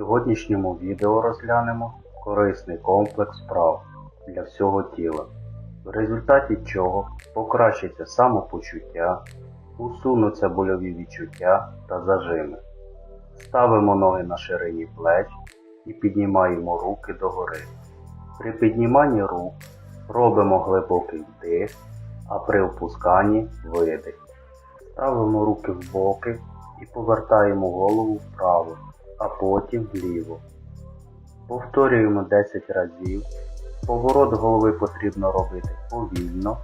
сьогоднішньому відео розглянемо корисний комплекс вправ для всього тіла, в результаті чого покращиться самопочуття, усунуться больові відчуття та зажими. Ставимо ноги на ширині плеч і піднімаємо руки догори. При підніманні рук робимо глибокий вдих, а при опусканні видих. Ставимо руки в боки і повертаємо голову вправо, а потім вліво. Повторюємо 10 разів. Поворот голови потрібно робити повільно,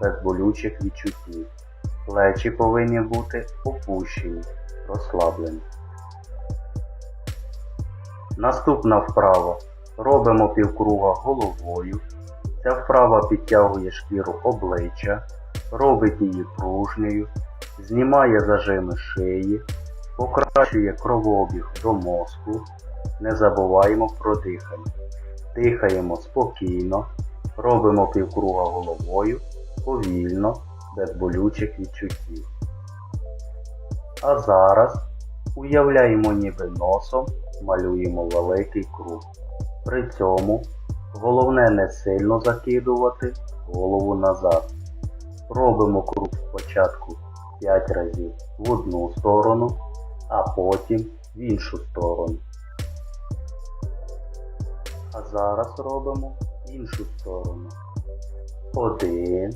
без болючих відчуттів. Плечі повинні бути опущені, розслаблені. Наступна вправа. Робимо півкруга головою. Ця вправа підтягує шкіру обличчя, робить її пружньою, знімає зажими шиї, покращує кровообіг до мозку. Не забуваємо про дихання. Дихаємо спокійно, робимо півкруга головою, повільно, без болючих відчуттів. А зараз уявляємо ніби носом малюємо великий круг. При цьому головне не сильно закидувати голову назад. Робимо круг спочатку 5 разів в одну сторону, а потім в іншу сторону. А зараз робимо іншу сторону. Один,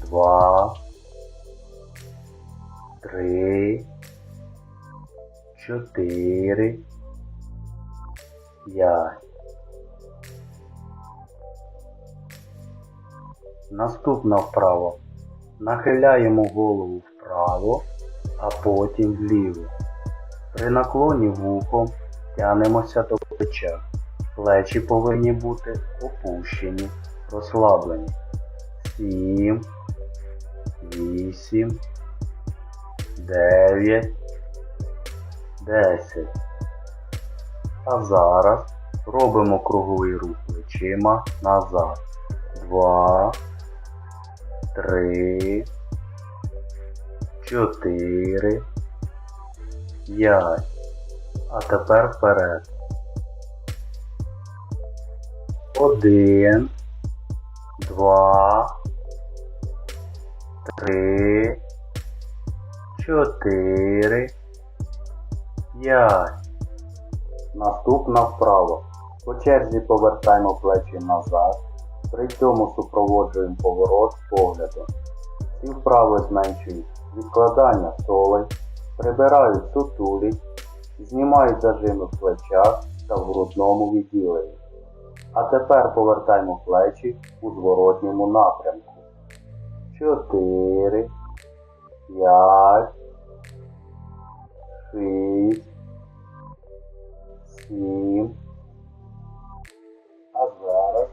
два, три, чотири, п'ять. Наступна вправа. Нахиляємо голову вправо, а потім вліво. При наклоні вухом тянемося до плеча. Плечі повинні бути опущені, розслаблені. Сім, вісім, дев'ять, десять. А зараз робимо круговий рух плечима назад. Два, три, чотири, п'ять. А тепер вперед. Один, два, три, чотири, п'ять. Наступна вправа. По черзі повертаємо плечі назад. При цьому супроводжуємо поворот поглядом. Ці вправи зменшують відкладання солей, прибирають сутулість, знімають зажими в плечах та в грудному відділенні. А тепер повертаємо плечі у зворотньому напрямку. 4, 5, 6, 7. А зараз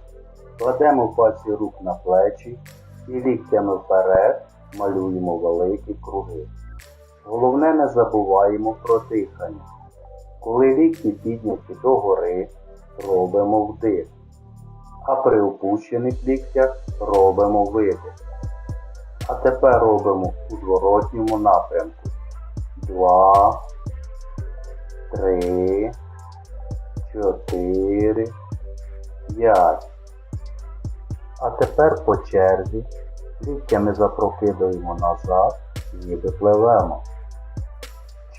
кладемо пальці рук на плечі і ліктями вперед малюємо великі круги. Головне не забуваємо про дихання. Коли лікті підняті догори, робимо вдих. А при опущених ліктях робимо видих. А тепер робимо у зворотньому напрямку. Два, три, чотири, п'ять. А тепер по черзі Ліктями запрокидуємо назад, ніби пливемо.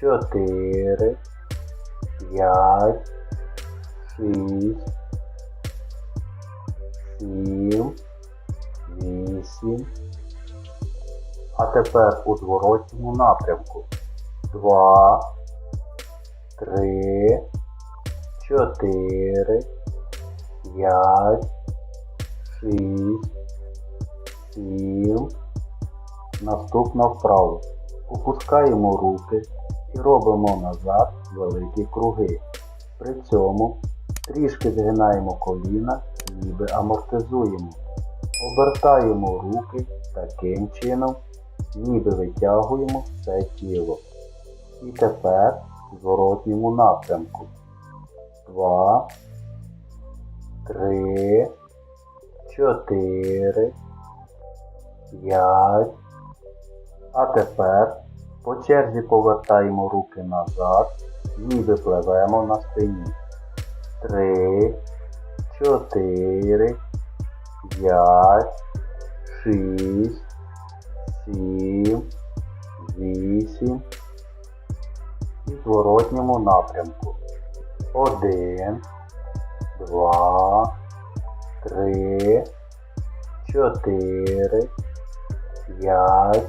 4, 5, 6, 7, 8. А тепер у зворотньому напрямку. 2, 3, 4, 5, 6 тіл. Наступно вправо. Опускаємо руки і робимо назад великі круги. При цьому трішки згинаємо коліна, ніби амортизуємо. Обертаємо руки таким чином, ніби витягуємо все тіло. І тепер в зворотньому напрямку. Два, три, чотири п'ять. А тепер по черзі повертаємо руки назад ніби пливемо на спині. Три, чотири, п'ять, шість, сім, вісім. І в зворотньому напрямку. Один, два, три, чотири, п'ять,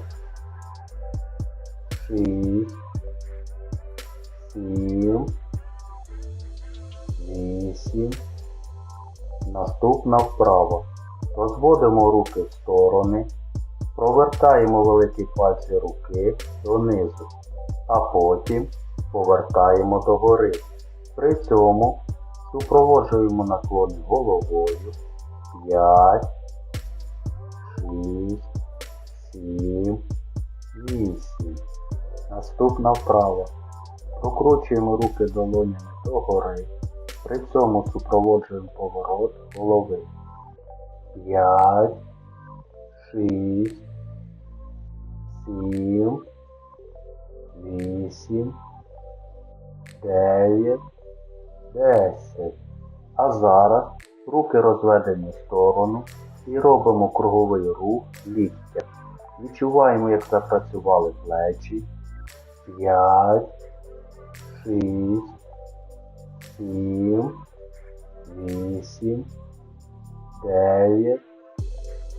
шість, сім, вісім. Наступна вправа. Розводимо руки в сторони, провертаємо великі пальці руки донизу, а потім повертаємо догори. При цьому супроводжуємо наклони головою 5, 6, 7, 8. Наступна вправа. Прокручуємо руки долонями догори. При цьому супроводжуємо поворот голови. 5, 6, 7, 8, 9, 10. А зараз руки розведені в сторону і робимо круговий рух ліктя. Відчуваємо, як запрацювали плечі. 5, 6, 7, 8, 9.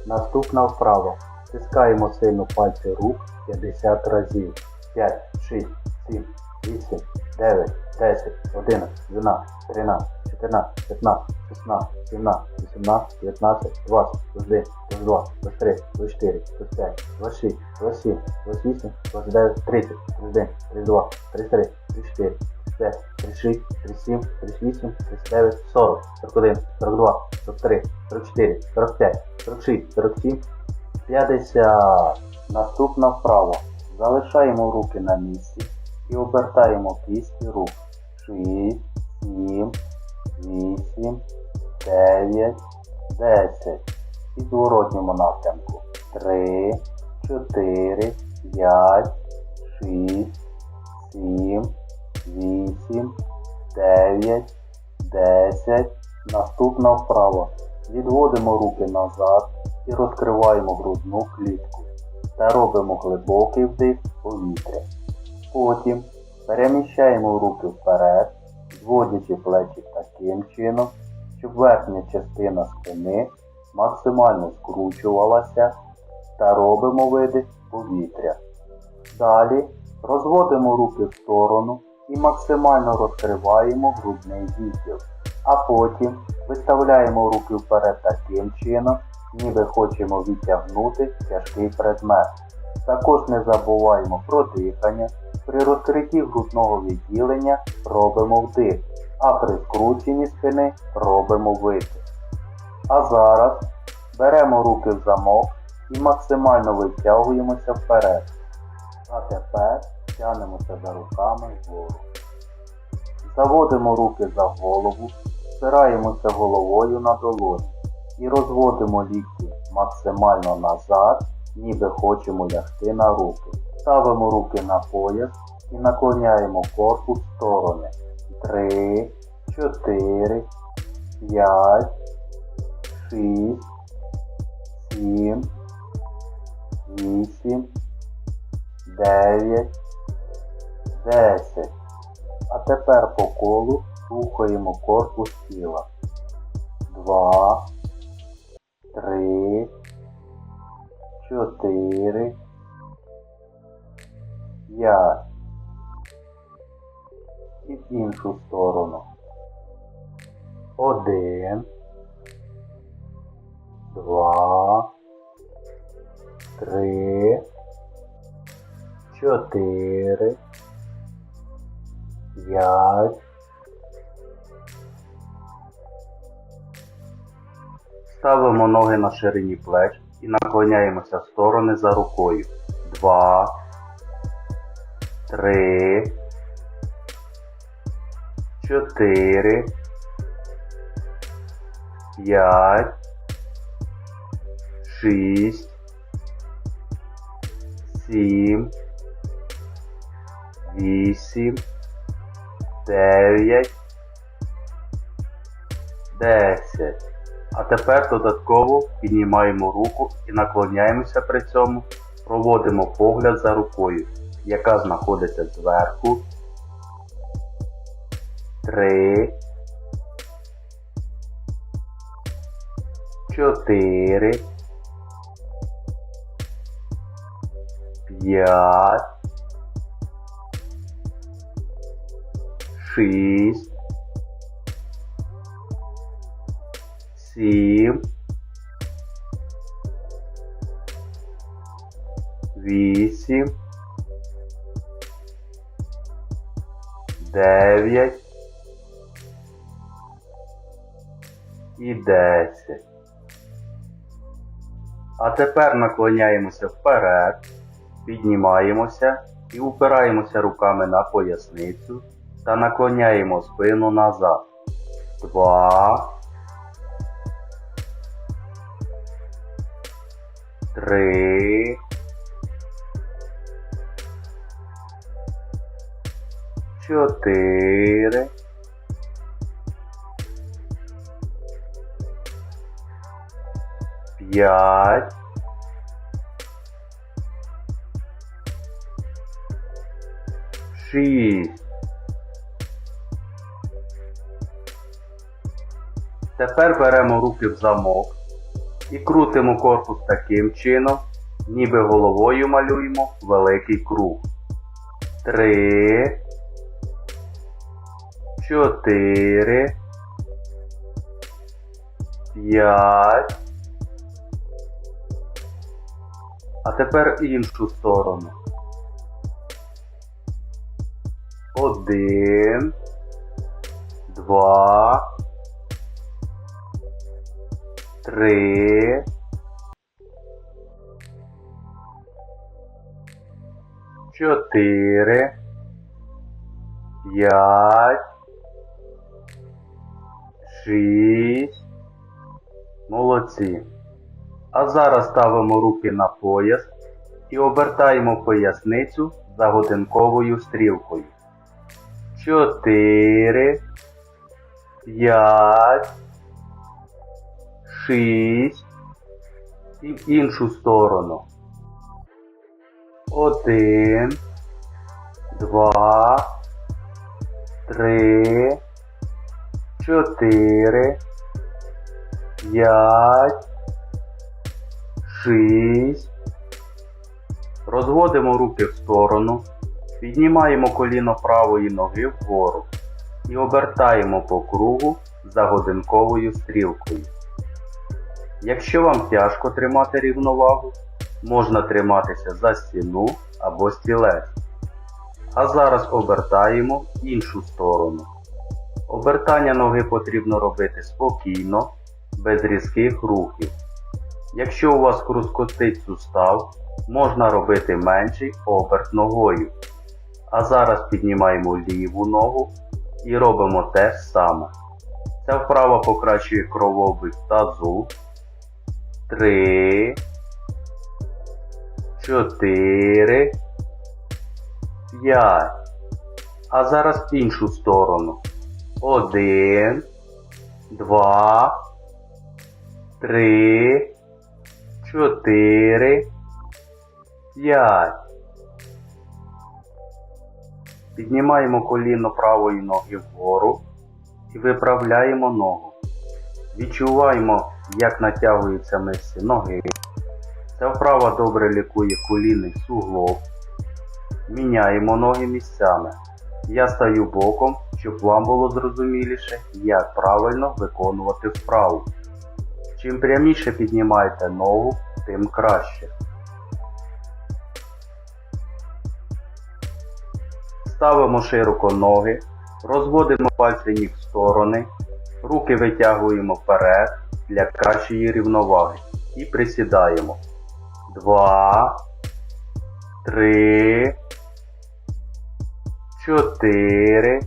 Наступна вправа. Стискаємо сильно пальці рук 50 разів. 5, 6, 7, 8, 9, 10, 11, 12, 13, 14, 15, 16, 17, 18, 19, 20, 21, 22, 23, 24, 25, 26, 27, 28, 29, 30, 31, 32, 33, 34, 35, 36, 37, 38, 39, 40, 41, 42, 43, 44, 45, 46, 47, 50. Наступна вправа. Залишаємо руки на місці і обертаємо кісті рук. 6, 7, 8, 9, 10. І зворотньому напрямку. 3, 4, 5, 6, 7, 8, 9, 10. Наступна вправа. Відводимо руки назад і розкриваємо грудну клітку та робимо глибокий вдих повітря. Потім переміщаємо руки вперед, зводячи плечі таким чином, щоб верхня частина спини максимально скручувалася та робимо видих повітря. Далі розводимо руки в сторону і максимально розкриваємо грудний відділ. А потім виставляємо руки вперед таким чином, ніби хочемо відтягнути тяжкий предмет. Також не забуваємо про дихання. При розкритті грудного відділення робимо вдих, а при скрученні спини робимо видих. А зараз беремо руки в замок і максимально витягуємося вперед. А тепер тягнемося за руками вгору. Заводимо руки за голову, спираємося головою на долоні і розводимо лікті максимально назад, ніби хочемо лягти на руки. Ставимо руки на пояс і наклоняємо корпус в сторони. 3, 4, 5, 6, 7, 8, 9, 10. А тепер по колу рухаємо корпус тіла. 2, 3, 4, 5. І в іншу сторону. 1, 2, 3, 4, 5. Ставимо ноги на ширині плеч і наклоняємося в сторони за рукою. Два, три, чотири, п'ять, шість, сім, вісім, дев'ять, десять. А тепер додатково піднімаємо руку і наклоняємося при цьому, проводимо погляд за рукою, яка знаходиться зверху. Три. Чотири. П'ять. Шість. Сім. Вісім. Дев'ять. І десять. А тепер наклоняємося вперед, піднімаємося і упираємося руками на поясницю та наклоняємо спину назад. Два. Три. Чотири. П'ять. Шість. Тепер беремо руки в замок і крутимо корпус таким чином, ніби головою малюємо великий круг. Три. Чотири. П'ять. А тепер іншу сторону. Один. Два. Три. Чотири. П'ять. Шість. Молодці. А зараз ставимо руки на пояс і обертаємо поясницю за годинковою стрілкою. Чотири. П'ять. Шість. І в іншу сторону. Один. Два. Три. Чотири. П'ять. Шість. Розводимо руки в сторону. Піднімаємо коліно правої ноги вгору і обертаємо по кругу за годинковою стрілкою. Якщо вам тяжко тримати рівновагу, можна триматися за стіну або стілець. А зараз обертаємо іншу сторону. Обертання ноги потрібно робити спокійно, без різких рухів. Якщо у вас хрускотить сустав, можна робити менший оберт ногою. А зараз піднімаємо ліву ногу і робимо те ж саме. Ця вправа покращує кровообіг тазу. 3, 4, 5. А зараз іншу сторону. 1, 2, 3, 4, 5. Піднімаємо коліно правої ноги вгору і виправляємо ногу. Відчуваємо, як натягуються мишці ноги. Ця вправа добре лікує колінний суглоб. Міняємо ноги місцями. Я стаю боком, щоб вам було зрозуміліше, як правильно виконувати вправу. Чим пряміше піднімаєте ногу, тим краще. Ставимо широко ноги, розводимо пальці ніг в сторони, руки витягуємо вперед для кращої рівноваги і присідаємо. Два, три, чотири,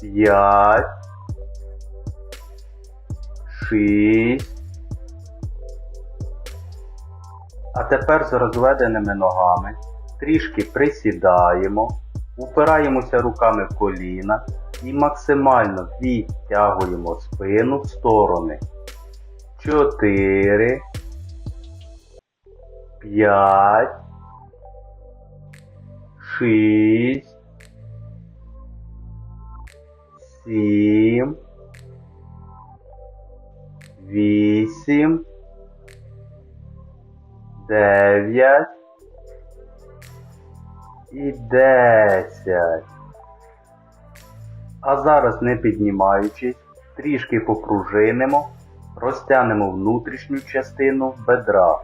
п'ять, шість. А тепер з розведеними ногами трішки присідаємо, Упираємося руками в коліна і максимально відтягуємо спину в сторони. 4, 5, 6, 7, 8, 9 і 10. А зараз не піднімаючись, трішки попружинимо, розтягнемо внутрішню частину бедра.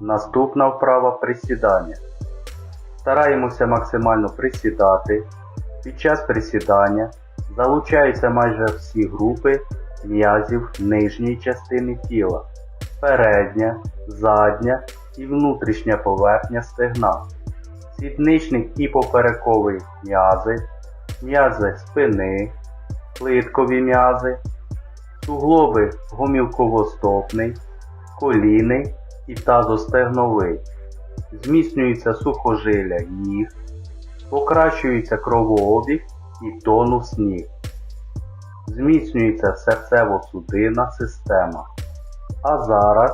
Наступна вправа присідання. Стараємося максимально присідати. Під час присідання залучаються майже всі групи м'язів нижньої частини тіла, передня, задня і внутрішня поверхня стегна, сідничник і поперековий м'язи, м'язи спини, плиткові м'язи, суглоби гомілково-стопний, коліни і тазостегновий. Зміцнюється сухожилля ніг, покращується кровообіг і тонус ніг. Зміцнюється серцево-судинна система. А зараз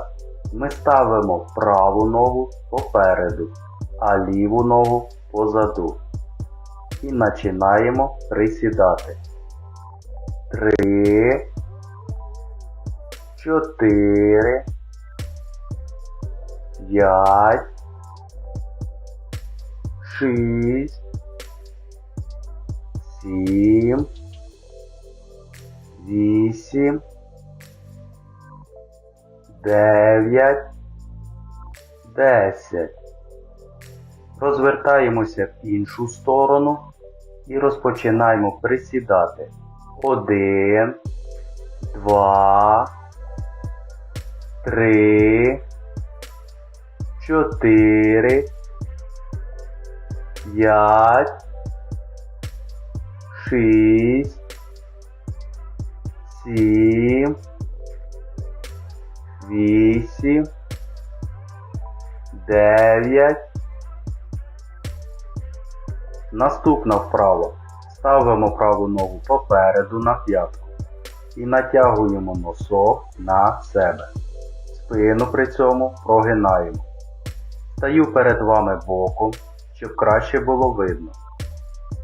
ми ставимо праву ногу попереду, а ліву ногу позаду. І починаємо присідати. Три, чотири, п'ять, шість, сім, вісім, дев'ять, десять. Розвертаємося в іншу сторону і розпочинаємо присідати. Один, два, три, чотири, п'ять, шість, сім, вісім, дев'ять. Наступна вправа. Ставимо праву ногу попереду на п'ятку і натягуємо носок на себе. Спину при цьому прогинаємо. Стаю перед вами боком, щоб краще було видно.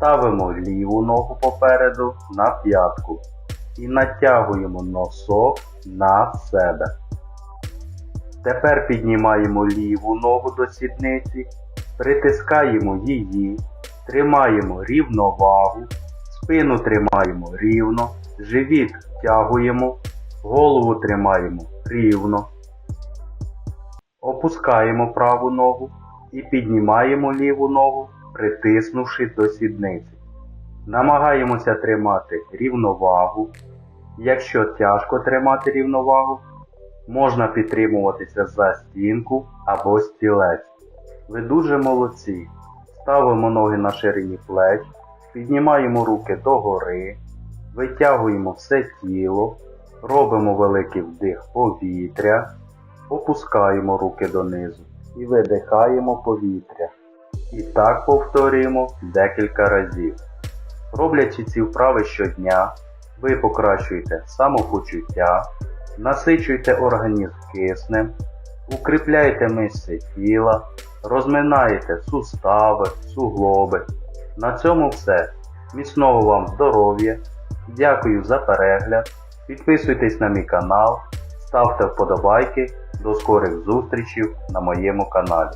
Ставимо ліву ногу попереду на п'ятку і натягуємо носок на себе. Тепер піднімаємо ліву ногу до сідниці, притискаємо її, тримаємо рівновагу, спину тримаємо рівно, живіт втягуємо, голову тримаємо рівно. Опускаємо праву ногу і піднімаємо ліву ногу, притиснувши до сідниці. Намагаємося тримати рівновагу. Якщо тяжко тримати рівновагу, можна підтримуватися за стінку або стілець. Ви дуже молодці. Ставимо ноги на ширині плеч, піднімаємо руки догори, витягуємо все тіло, робимо великий вдих повітря, опускаємо руки донизу і видихаємо повітря. І так повторюємо декілька разів. Роблячи ці вправи щодня, ви покращуєте самопочуття, насичуєте організм киснем, укріпляєте мишці тіла, розминаєте сустави, суглоби. На цьому все. Міцного вам здоров'я. Дякую за перегляд. Підписуйтесь на мій канал, ставте вподобайки. До скорих зустрічей на моєму каналі.